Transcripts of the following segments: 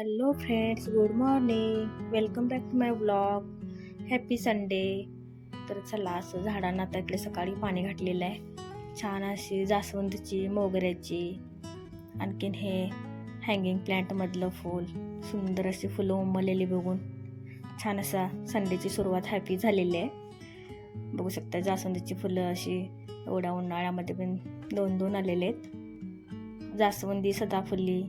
Hello friends good morning welcome back to my blog happy Sunday तर चला असं झाडांना आता इकडे सकाळी पाणी घातलेलं आहे. छान अशी जास्वंदीची मोगऱ्याची आणखीन हे हँगिंग प्लॅन्टमधलं फूल सुंदर अशी फुलं उमललेली बघून. छान असा संडेची सुरुवात हॅपी झालेली आहे. बघू शकता जास्वंदीची फुलं अशी एवढ्या उन्हाळ्यामध्ये पण दोन दोन आलेले आहेत. जास्वंदी सदाफुली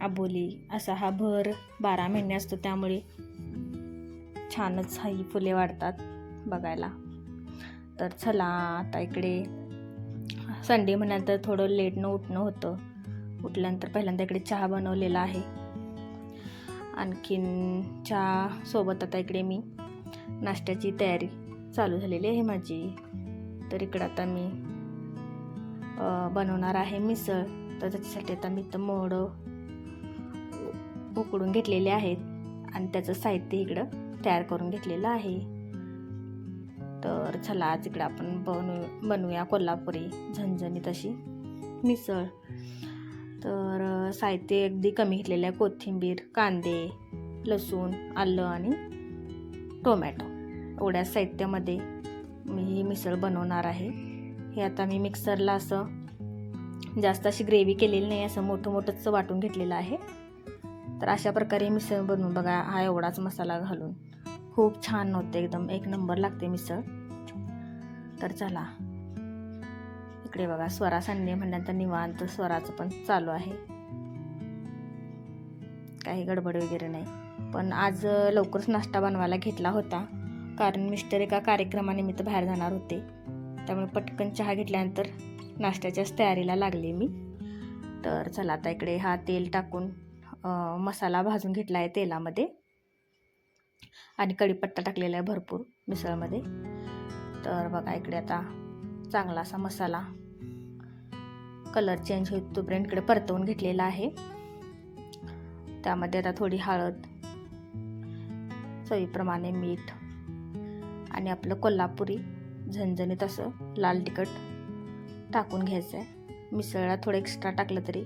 आबोली असा हा भर बारा महिने असतो त्यामुळे छानच ही फुले वाढतात बघायला. तर चला आता इकडे. संडे म्हणाल थोडं लेटनं उठणं होतं. उठल्यानंतर पहिल्यांदा इकडे चहा बनवलेला आहे. आणखीन चहा सोबत आता इकडे मी नाश्त्याची तयारी चालू झालेली आहे माझी. तर इकडं आता मी बनवणार आहे मिसळ. तर त्याच्यासाठी आता मी तर मोडं उकडून घेतलेले आहेत. आणि त्याचं साहित्य इकडं तयार करून घेतलेलं आहे. तर चला आज इकडं आपण बनवू बनवूया कोल्हापुरी झणझणीत अशी मिसळ. तर साहित्य अगदी कमी घेतलेलं आहे. कोथिंबीर कांदे लसूण आलं आणि टोमॅटो. एवढ्या साहित्यामध्ये मी ही मिसळ बनवणार आहे. हे आता मी मिक्सरला असं जास्त अशी ग्रेव्ही केलेली नाही असं मोठं मोठंच वाटून घेतलेलं आहे. तर अशा प्रकारे मिसळ बनवून बघा हा एवढाच मसाला घालून. खूप छान होते एकदम. एक नंबर लागते मिसळ. तर चला. इकडे बघा स्वरा संडे म्हणल्यानंतर निवांत स्वराचं पण चालू आहे. काही गडबड वगैरे नाही. पण आज लवकरच नाश्ता बनवायला घेतला होता. कारण मिस्टर एका कार्यक्रमानिमित्त बाहेर जाणार होते. त्यामुळे पटकन चहा घेतल्यानंतर नाश्त्याच्याच तयारीला लागले मी. तर चला आता इकडे हा तेल टाकून मसाला भाजून घेतला आहे तेलामध्ये. आणि कढीपत्ता टाकलेला आहे भरपूर मिसळमध्ये. तर बघा इकडे आता चांगला असा मसाला कलर चेंज होईल तोपर्यंत इकडे परतवून घेतलेला आहे. त्यामध्ये आता थोडी हळद चवीप्रमाणे मीठ आणि आपलं कोल्हापुरी झणझणीत असं लाल तिखट टाकून घ्यायचं आहे. मिसळला थोडं एक्स्ट्रा टाकलं तरी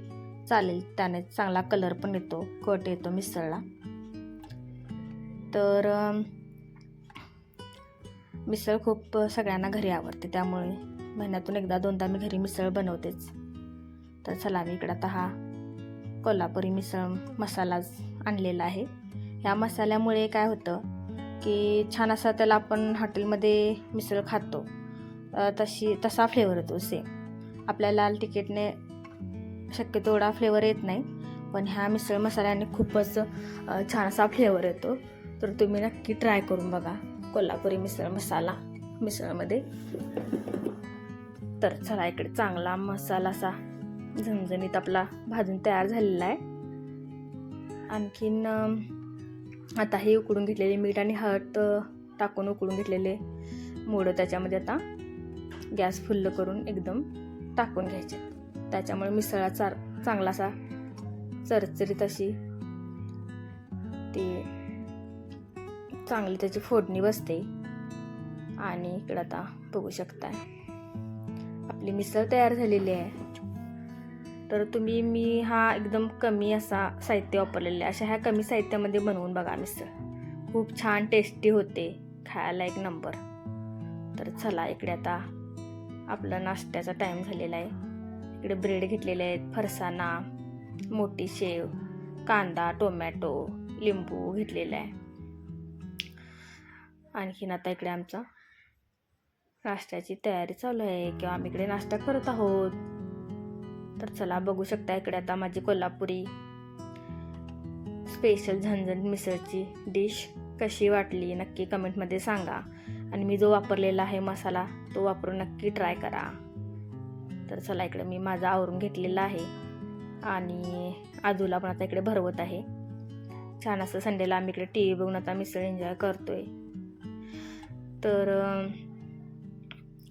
चालेल त्याने चांगला कलर पण येतो कट येतो मिसळला. तर मिसळ खूप सगळ्यांना घरी आवडते त्यामुळे महिन्यातून एकदा दोनदा मी घरी मिसळ बनवतेच. तर चला मी इकडं आता हा कोल्हापुरी मिसळ मसालाच आणलेला आहे. ह्या मसाल्यामुळे काय होतं की छान असा त्याला आपण हॉटेलमध्ये मिसळ खातो. तशी तसा फ्लेवर येतो सेम आपल्या लाल तिकीटने शक्यतो एवढा फ्लेवर येत नाही. पण ह्या मिसळ मसाल्याने खूपच छान असा फ्लेवर येतो. तर तुम्ही नक्की ट्राय करून बघा कोल्हापुरी मिसळ मसाला मिसळमध्ये. तर चला इकडे चांगला मसाला असा झणझणीत आपला भाजून तयार झालेला आहे. आणखीन आता हे उकडून घेतलेले मीठ आणि हळद टाकून उकडून घेतलेले मोडं त्याच्यामध्ये आता गॅस फुल्ल करून एकदम टाकून घ्यायचे. त्याच्यामुळे मिसळा चार चांगला असा चरचरीत अशी. ती चांगली त्याची फोडणी बसते. आणि इकडं आता बघू शकताय. आपली मिसळ तयार झालेली आहे. तर तुम्ही मी हा एकदम कमी असा साहित्य वापरलेले आहे. अशा ह्या कमी साहित्यामध्ये बनवून बघा मिसळ. खूप छान टेस्टी होते. खायला एक नंबर तर चला इकडे आता आपला नाश्त्याचा टाईम झालेला आहे. इकडे ब्रेड घेतलेले आहेत फरसाणा मोठी शेव कांदा टोमॅटो लिंबू घेतलेला आहे. आणखीन आता इकडे आमचा नाश्त्याची तयारी चालू आहे किंवा आम्ही इकडे नाश्ता करत आहोत. तर चला बघू शकता इकडे आता माझी कोल्हापुरी स्पेशल झणझण मिसळची डिश कशी वाटली नक्की कमेंटमध्ये सांगा. आणि मी जो वापरलेला आहे मसाला तो वापरून नक्की ट्राय करा. तर चला इकडे मी माझा आवरून घेतलेला आहे. आणि आजूला पण आता इकडे भरवत आहे. छान असं संडेला आम्ही इकडे टी व्ही बघून आता मिसळ एन्जॉय करतोय. तर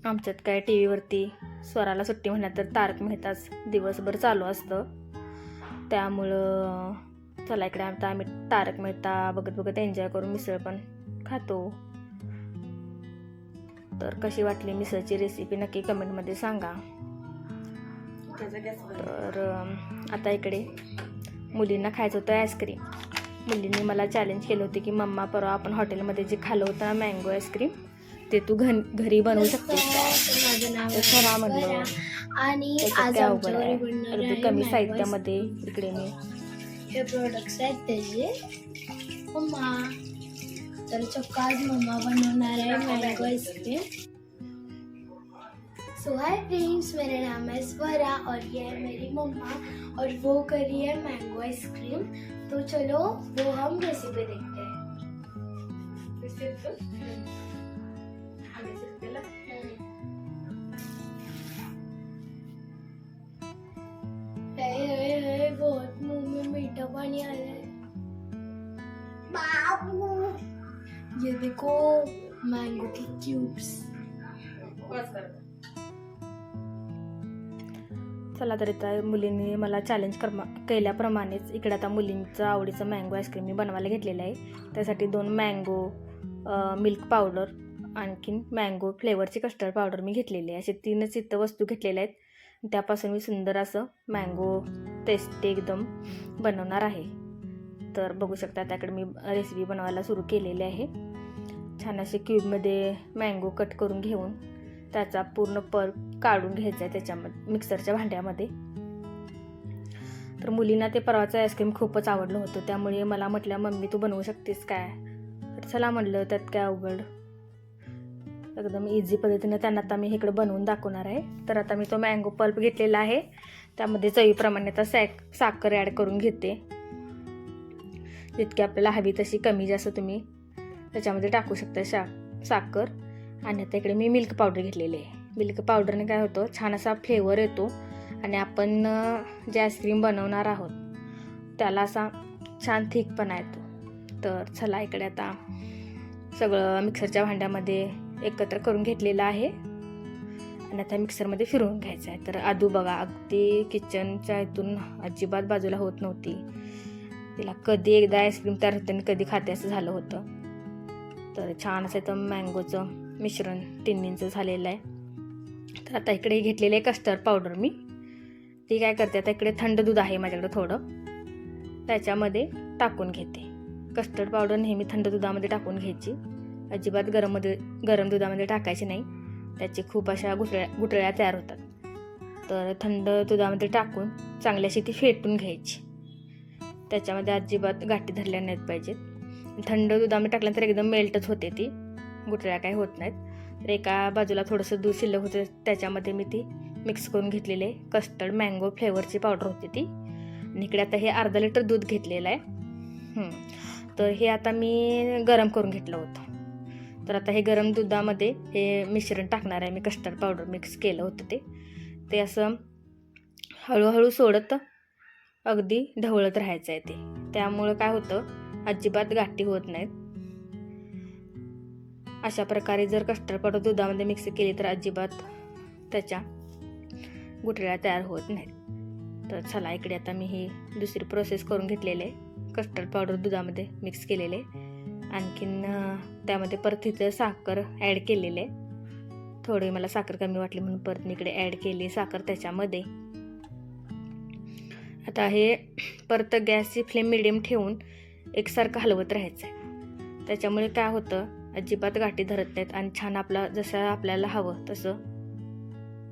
आमच्यात काय टी व्हीवरती स्वराला सुट्टी म्हणल्या तर तारक मेहताच दिवसभर चालू असतं. त्यामुळं चला इकडे आता आम्ही तारक मेहता बघत बघत एन्जॉय करून मिसळ पण खातो. तर कशी वाटली मिसळची रेसिपी नक्की कमेंटमध्ये सांगा. तर आता इकडे मुलींना खायचं होतं आईस्क्रीम मुलींनी मला चॅलेंज केलं होतं की मम्मा परवा आपण हॉटेलमध्ये जे खाल्लं होतं ना मँगो आईस्क्रीम ते तू घन घरी बनवू शकतेस. काय माझं नाव तर खरा म्हणलं. आणि आहे. अगदी आहे कमी साहित्यामध्ये इकडे मी. हे प्रोडक्ट्स आहेत त्याचे. मम्मा. तर चक्का आज मम्मा बनवणार है mango ice cream so hi friends मेरा नाम है स्वरा और ये है मेरी मम्मा और वो कर रही है मैंगो आइसक्रीम तो चलो वो हम रेसिपी देखते हैं है, है, है, बहुत मुँह में मीठा पानी आ रहा है बाबू ये देखो मैंगो की क्यूब्स चला तर इथं मुलींनी मला चॅलेंज करमा केल्याप्रमाणेच इकडे आता मुलींचं आवडीचं मँगो आईस्क्रीम मी बनवायला घेतलेलं आहे. त्यासाठी दोन मँगो मिल्क पावडर आणखीन मँगो फ्लेवरची कस्टर्ड पावडर मी घेतलेली आहे. असे तीनच इथं वस्तू घेतलेल्या आहेत. त्यापासून मी सुंदर असं मँगो टेस्टी एकदम बनवणार आहे. तर बघू शकता त्याकडे मी रेसिपी बनवायला सुरू केलेली आहे. छान असे क्यूबमध्ये मँगो कट करून घेऊन त्याचा पूर्ण पल्प काढून घ्यायचा आहे त्याच्यामध्ये मिक्सरच्या भांड्यामध्ये. तर मुलींना ते परवाचं आईस्क्रीम खूपच आवडलं होतं त्यामुळे मला म्हटलं मम्मी तू बनवू शकतेस काय? तर चला म्हटलं त्यात काय अवघड? एकदम इझी पद्धतीनं त्यांना आता मी इकडे बनवून दाखवणार आहे. तर आता मी तो मँगो पल्प घेतलेला आहे. त्यामध्ये चवीप्रमाणे आता सॅक साखर ॲड करून घेते. जितकी आपल्याला हवी तशी कमी जास्त तुम्ही त्याच्यामध्ये टाकू शकता शा साखर. आणि आता इकडे मी मिल्क पावडर घेतलेली आहे. मिल्क पावडरने काय होतं छान असा फ्लेवर येतो आणि आपण जे आईस्क्रीम बनवणार आहोत त्याला असा छान थिकपणा येतो. तर चला इकडे आता सगळं मिक्सरच्या भांड्यामध्ये एकत्र करून घेतलेलं आहे. आणि आता मिक्सरमध्ये फिरवून घ्यायचं आहे. तर आदू बघा अगदी किचनच्या इथून अजिबात बाजूला होत नव्हती. तिला कधी एकदा आईस्क्रीम तयार होते आणि कधी खाते असं झालं होतं. तर छान असं तर मँगोचं मिश्रण तिन्हींचं झालेलं आहे. तर आता इकडे घेतलेलं आहे कस्टर्ड पावडर मी. ती काय करते आता इकडे थंड दूध आहे माझ्याकडे थोडं. त्याच्यामध्ये टाकून घेते. कस्टर्ड पावडर नेहमी थंड दुधामध्ये टाकून घ्यायची. अजिबात गरममध्ये गरम दुधामध्ये टाकायची नाही. त्याची खूप अशा गुटळ्या गुटळ्या तयार होतात. तर थंड दुधामध्ये टाकून चांगल्याशी ती फेटून घ्यायची. त्याच्यामध्ये अजिबात गाठी धरल्या नाहीत पाहिजेत. थंड दुधामध्ये टाकल्यानंतर एकदम मेल्टच होते ती. गुठळ्या काही होत नाहीत. तर एका बाजूला थोडंसं दूध शिल्लक होतं त्याच्यामध्ये मी ती मिक्स करून घेतलेले कस्टर्ड मँगो फ्लेवरची पावडर होती ती. आणि इकडे आता हे अर्धा लिटर दूध घेतलेलं आहे. तर हे आता मी गरम करून घेतलं होतं. तर आता हे गरम दुधामध्ये हे मिश्रण टाकणार आहे मी कस्टर्ड पावडर मिक्स केलं होतं ते. ते असं हळूहळू सोडत अगदी ढवळत राहायचं आहे ते. त्यामुळं काय होतं अजिबात गाठी होत नाहीत. अशा प्रकारे जर कस्टर्ड पावडर दुधामध्ये मिक्स केली तर अजिबात त्याच्या गुठळ्या तयार होत नाहीत. तर चला इकडे आता मी ही दुसरी प्रोसेस करून घेतलेले कस्टर्ड पावडर दुधामध्ये मिक्स केलेले आणखीन त्यामध्ये परत इथं साखर ॲड केलेले थोडी मला साखर कमी वाटली म्हणून परत मी इकडे ॲड केली साखर त्याच्यामध्ये. आता हे परत गॅसची फ्लेम मिडियम ठेवून एकसारखं हलवत राहायचं आहे त्याच्यामुळे काय होतं अजिबात गाठी धरत नाहीत आणि छान आपला जसं आपल्याला हवं तसं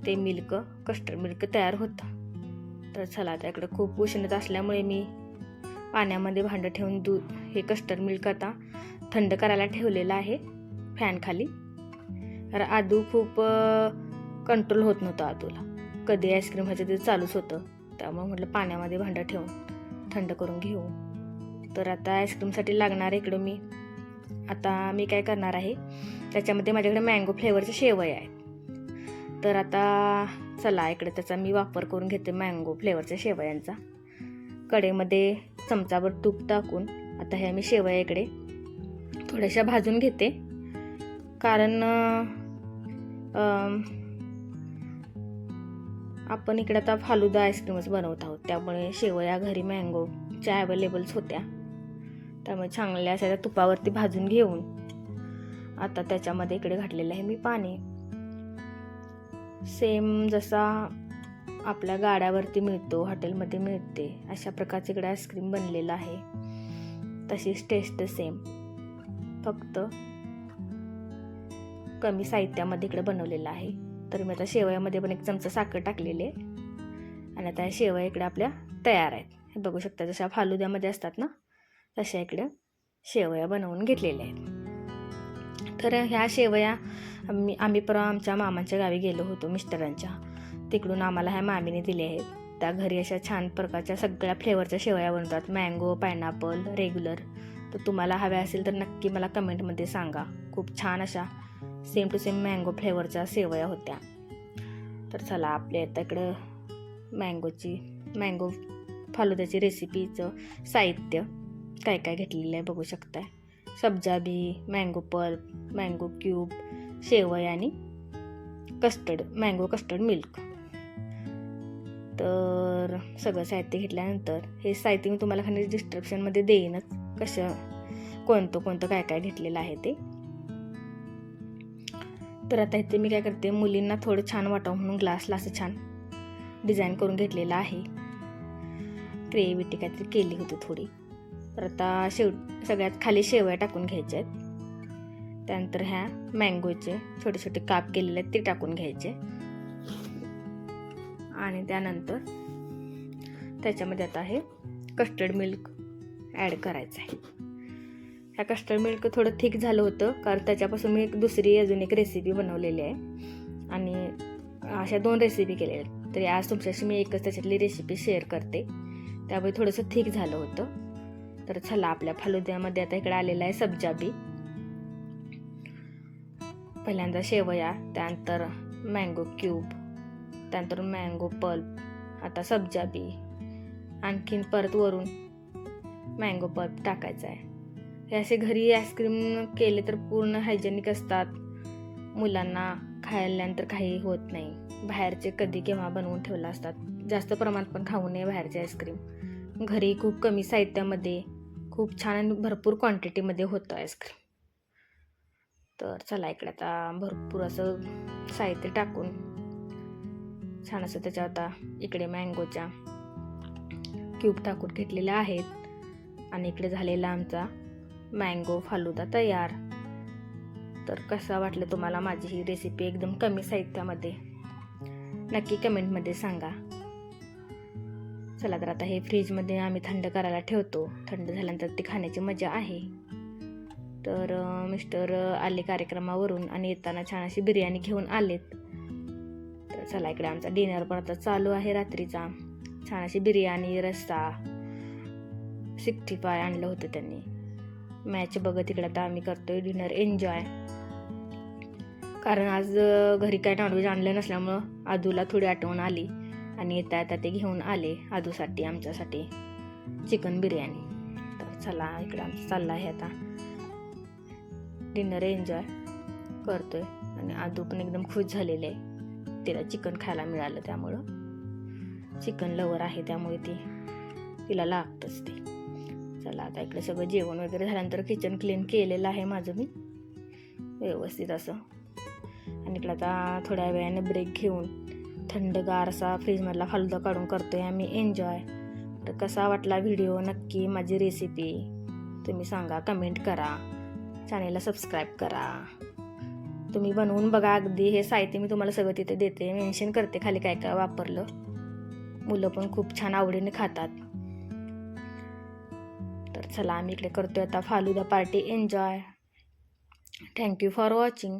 ते मिल्क कस्टर्ड मिल्क तयार होतं. तर चला आता इकडं खूप उष्णता असल्यामुळे मी पाण्यामध्ये भांडं ठेवून दूध हे कस्टर्ड मिल्क आता थंड करायला ठेवलेलं आहे फॅनखाली तर आदू खूप कंट्रोल होत नव्हतं आदूला. कधी आईस्क्रीम व्हायचं ते चालूच होतं. त्यामुळे म्हटलं पाण्यामध्ये भांडं ठेवून थंड करून घेऊ. तर आता आईस्क्रीमसाठी लागणार इकडं मी आता मी काय करणार आहे? त्याच्यामध्ये माझ्याकडे मँगो फ्लेवरचे शेवय आहेत. तर आता चला इकडे त्याचा मी वापर करून घेते मँगो फ्लेवरच्या शेवयांचा. कडेमध्ये चमचाभर तूप टाकून आता ह्या मी शेवया इकडे थोड्याशा भाजून घेते. कारण आपण इकडे आता फालुदा आईस्क्रीमच बनवत आहोत. त्यामुळे शेवया घरी मँगोच्या अवेलेबल्स होत्या. त्यामुळे चांगल्या अशा त्या तुपावरती भाजून घेऊन आता त्याच्यामध्ये इकडे घातलेलं आहे मी पाणी. सेम जसा आपल्या गाड्यावरती मिळतो हॉटेलमध्ये मिळते अशा प्रकारचे इकडे आईस्क्रीम बनलेलं आहे. तशीच टेस्ट सेम फक्त कमी साहित्यामध्ये इकडे बनवलेलं आहे. तर मी आता शेवयामध्ये पण एक चमचा साखर टाकलेले आणि आता शेवया इकडे आपल्या तयार आहेत. हे बघू शकता जशा फालुद्यामध्ये असतात ना? अशा इकडे शेवया बनवून घेतलेल्या आहेत. तर ह्या शेवया आम्ही आम्ही परवा आमच्या मामांच्या गावी गेलो होतो मिस्टरांच्या. तिकडून आम्हाला ह्या मामीने दिले आहेत. त्या घरी अशा छान प्रकारच्या सगळ्या फ्लेवरच्या शेवया बनवतात. मँगो पायनॅपल रेग्युलर तर तुम्हाला हव्या असेल तर नक्की मला कमेंटमध्ये सांगा. खूप छान अशा सेम टू सेम मँगो फ्लेवरच्या शेवया होत्या. तर चला आपल्या आता इकडं मँगोची मँगो फालुद्याची रेसिपीचं साहित्य काय काय घेतलेलं आहे बघू शकताय. सब्जा बी मँगो पल्प मँगो क्यूब शेवय आणि कस्टर्ड मँगो कस्टर्ड मिल्क तर सगळं साहित्य घेतल्यानंतर हे साहित्य मी तुम्हाला खाली डिस्क्रिप्शनमध्ये देईनच कसं कोणतं कोणतं काय काय घेतलेलं आहे ते. तर आता इथे मी काय करते मुलींना थोडं छान वाटावं म्हणून ग्लासला असं छान डिझाईन करून घेतलेलं आहे. क्रिएटिव्हिटी काहीतरी केली होती थोडी. तर आता शेव सगळ्यात खाली शेवया टाकून घ्यायच्या आहेत त्यानंतर ह्या मँगोचे छोटे छोटे काप केलेले आहेत ते टाकून घ्यायचे. आणि त्यानंतर त्याच्यामध्ये आता हे कस्टर्ड मिल्क ॲड करायचं आहे. ह्या कस्टर्ड मिल्क थोडं थिक झालं होतं कारण त्याच्यापासून मी एक दुसरी अजून एक रेसिपी बनवलेली आहे. आणि अशा दोन रेसिपी केलेल्या आहेत. तरी आज तुमच्याशी मी एकच त्याच्यातली रेसिपी शेअर करते. त्यामुळे थोडंसं थिक झालं होतं. तर चला आपल्या फालुद्यामध्ये आता इकडे आलेला आहे सब्जा बी. पहिल्यांदा शेवया त्यानंतर मँगो क्यूब त्यानंतर मँगो पल्प आता सब्जा बी. आणखीन परत वरून मँगो पल्प टाकायचा आहे. हे असे घरी आईस्क्रीम केले तर पूर्ण हायजेनिक असतात. मुलांना खाल्ल्यानंतर काही होत नाही. बाहेरचे कधी केव्हा बनवून ठेवलं असतात. जास्त प्रमाणात पण खाऊ नये बाहेरचे आईस्क्रीम घरी खूप कमी साहित्यामध्ये खूप छान आणि भरपूर क्वांटिटीमध्ये होतं आईस्क्रीम तर चला इकडे आता भरपूर असं साहित्य टाकून छान असं त्याच्या आता इकडे मँगोच्या क्यूब टाकून घेतलेल्या आहेत. आणि इकडे झालेला आमचा मँगो फालुदा तयार. तर कसा वाटलं तुम्हाला माझी ही रेसिपी एकदम कमी साहित्यामध्ये? नक्की कमेंटमध्ये सांगा. चला तर आता हे फ्रीजमध्ये आम्ही थंड करायला ठेवतो. थंड झाल्यानंतर ती खाण्याची मजा आहे. तर मिस्टर आले कार्यक्रमावरून आणि येताना छान अशी बिर्याणी घेऊन आलेत. तर चला इकडे आमचा डिनर पण आता चालू आहे रात्रीचा. छान अशी बिर्याणी रस्सा सिक्स्टी फाय आणलं होतं त्यांनी. मॅच बघत इकडे आता आम्ही करतोय डिनर. एन्जॉय. कारण आज घरी काय नॉनव्हेज आणलं नसल्यामुळं आदूला थोडी आठवण आली. आणि येता येता ते घेऊन आले आदूसाठी आमच्यासाठी चिकन बिर्याणी. तर चला इकडे आमचं चालला आहे आता. डिनर एन्जॉय करतोय आणि आदू पण एकदम खुश झालेले आहे. तिला चिकन खायला मिळालं त्यामुळं. चिकन लवर आहे त्यामुळे ती तिला लागतंच ते. चला आता इकडे सगळं जेवण वगैरे झाल्यानंतर किचन क्लीन केलेलं आहे माझं मी. व्यवस्थित असं. आणि इकडे आता थोड्या वेळाने ब्रेक घेऊन थंडगार असा फ्रीजमधला फालुदा काढून करतोय आम्ही. एन्जॉय तर कसा वाटला व्हिडिओ नक्की माझी रेसिपी तुम्ही सांगा कमेंट करा. चॅनेलला सबस्क्राईब करा. तुम्ही बनवून बघा. अगदी हे साहित्य मी तुम्हाला सगळं तिथे देते. मेन्शन करते खाली काय काय वापरलं. मुलं पण खूप छान आवडीने खातात. तर चला आम्ही इकडे करतोय आता falooda party enjoy thank you for watching